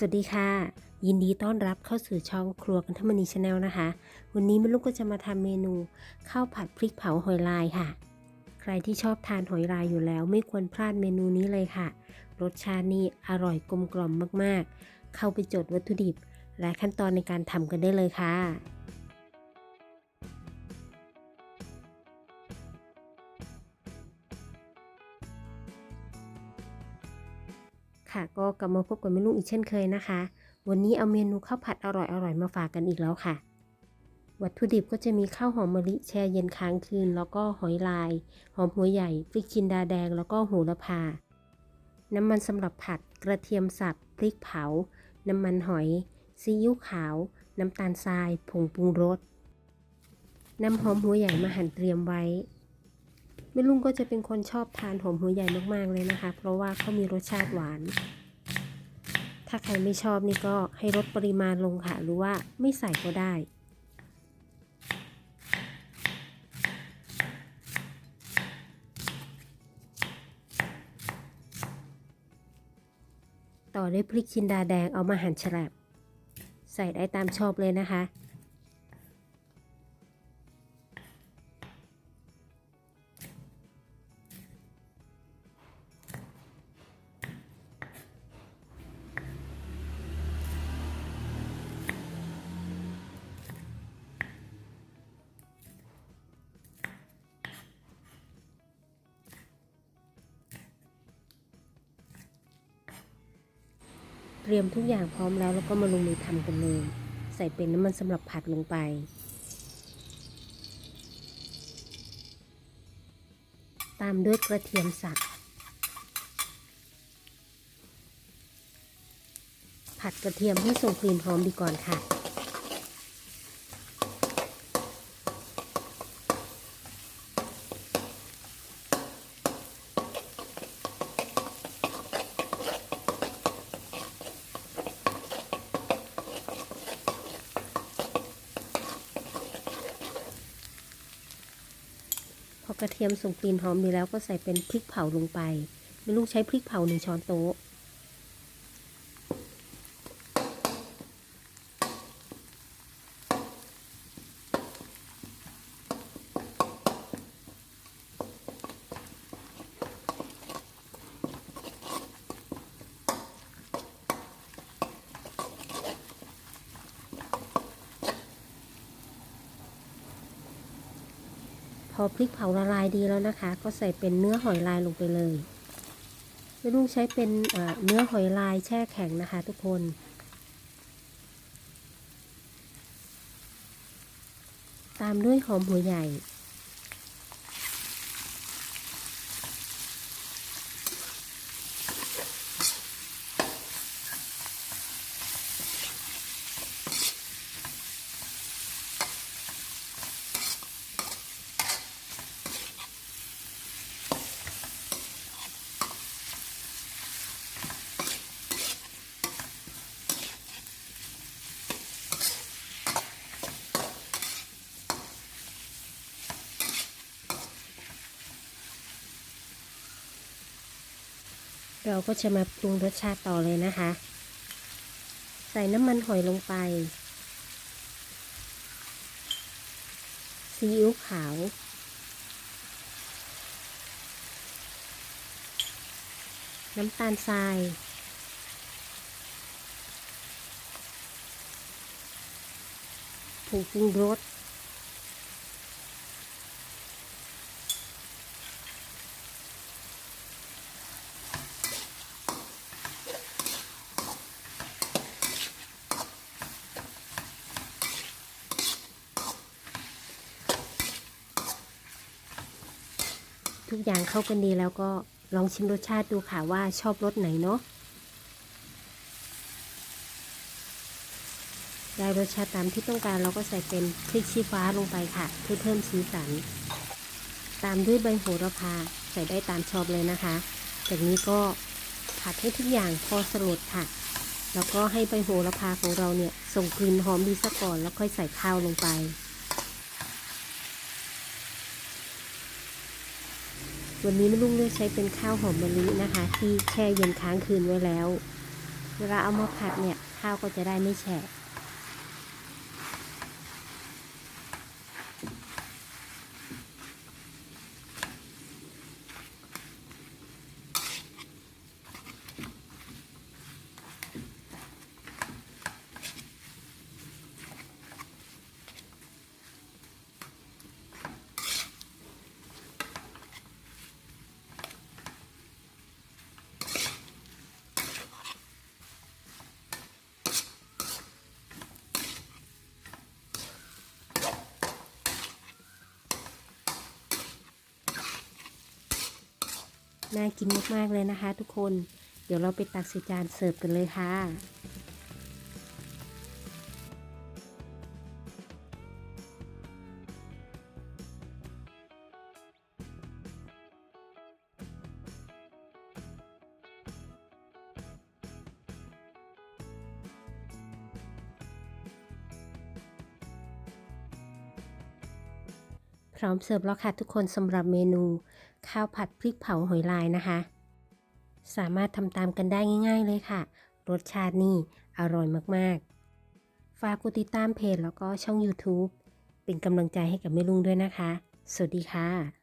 สวัสดีค่ะ ยินดีต้อนรับเข้าสู่ช่องครัวกันทมณีชาแนลนะคะ วันนี้แม่ลูกก็จะมาทำเมนูข้าวผัดพริกเผาหอยลายค่ะ ใครที่ชอบทานหอยลายอยู่แล้ว ไม่ควรพลาดเมนูนี้เลยค่ะ รสชาตินี่อร่อยกลมกล่อมมากๆ เข้าไปจดวัตถุดิบ และขั้นตอนในการทำกันได้เลยค่ะ ค่ะ ก็กลับมาพบกับแม่ลุงอีกเช่นเคยนะคะ วันนี้เอาเมนูข้าวผัดอร่อยๆมาฝากกันอีกแล้วค่ะ วัตถุดิบก็จะมีข้าวหอมมะลิแช่เย็นค้างคืน แล้วก็หอยลาย หอมหัวใหญ่พริกจินดาแดง แล้วก็โหระพา น้ำมันสำหรับผัดกระเทียมสับพริกเผา น้ำมันหอยซีอิ๊วขาว น้ำตาลทราย ผงปรุงรสนำหอมหัวใหญ่มาหั่นเตรียมไว้ ม่ลุงก็จะเป็นคนชอบทานหอมหัวใหญ่มากๆเลยนะคะ เพราะว่าเขามีรสชาติหวาน ถ้าใครไม่ชอบนี่ก็ให้ลดปริมาณลงค่ะ หรือว่าไม่ใส่ก็ได้ ต่อด้วยพริกจินดาแดงเอามาหั่นฉลับ ใส่ได้ตามชอบเลยนะคะ เตรียมทุกอย่างพร้อมแล้วแล้วก็มาลงมือทำกันเลย ใส่เป็นน้ำมันสำหรับผัดลงไป ตามด้วยกระเทียมสับผัดกระเทียมให้ส่งกลิ่นหอมดีก่อนค่ะ กระเทียมส่งกลิ่นหอมดีแล้วก็ใส่เป็นพริกเผาลงไปไม่ลูกใช้พริกเผาหนึ่งช้อนโต๊ะ อพริกเผาละลายดีแล้วนะคะ ก็ใส่เป็นเนื้อหอยลายลงไปเลยแม่ลุงใช้เป็นเอ่อเนื้อหอยลายแช่แข็งนะคะ ทุกคน ตามด้วยหอมหัวใหญ่ เราก็จะมาปรุงรสชาติต่อเลยนะคะ ใส่น้ำมันหอยลงไป ซีอิ๊วขาว น้ำตาลทรายผงปรุงรส ทุกอย่างเข้ากันดีแล้วก็ลองชิมรสชาติดูค่ะว่าชอบรสไหนเนาะได้รสชาติตามที่ต้องการเราก็ใส่เป็นพริกชี้ฟ้าลงไปค่ะ เพื่อเพิ่มสีสัน ตามด้วยใบโหระพาใส่ได้ตามชอบเลยนะคะ จากนี้ก็ผัดให้ทุกอย่างพอสลดค่ะ แล้วก็ให้ใบโหระพาของเราเนี่ยส่งกลิ่นหอมดีซะก่อนแล้วค่อยใส่ข้าวลงไป วันนี้แม่ลุงเลือกใช้เป็นข้าวหอมมะลินะคะ ที่แช่เย็นค้างคืนไว้แล้ว เวลาเอามาผัดเนี่ยข้าวก็จะได้ไม่แฉะ น่ากินมากๆเลยนะคะ ทุกคน เดี๋ยวเราไปตักใส่จานเสิร์ฟกันเลยค่ะพร้อมเสิร์ฟแล้วค่ะทุกคนสำหรับเมนู ข้าวผัดพริกเผาหอยลายนะคะ สามารถทำตามกันได้ง่าย ๆ เลยค่ะ รสชาตินี่อร่อยมากๆ ฝากกดติดตามเพจแล้วก็ช่อง YouTube เป็นกำลังใจให้กับแม่ลุงด้วยนะคะ สวัสดีค่ะ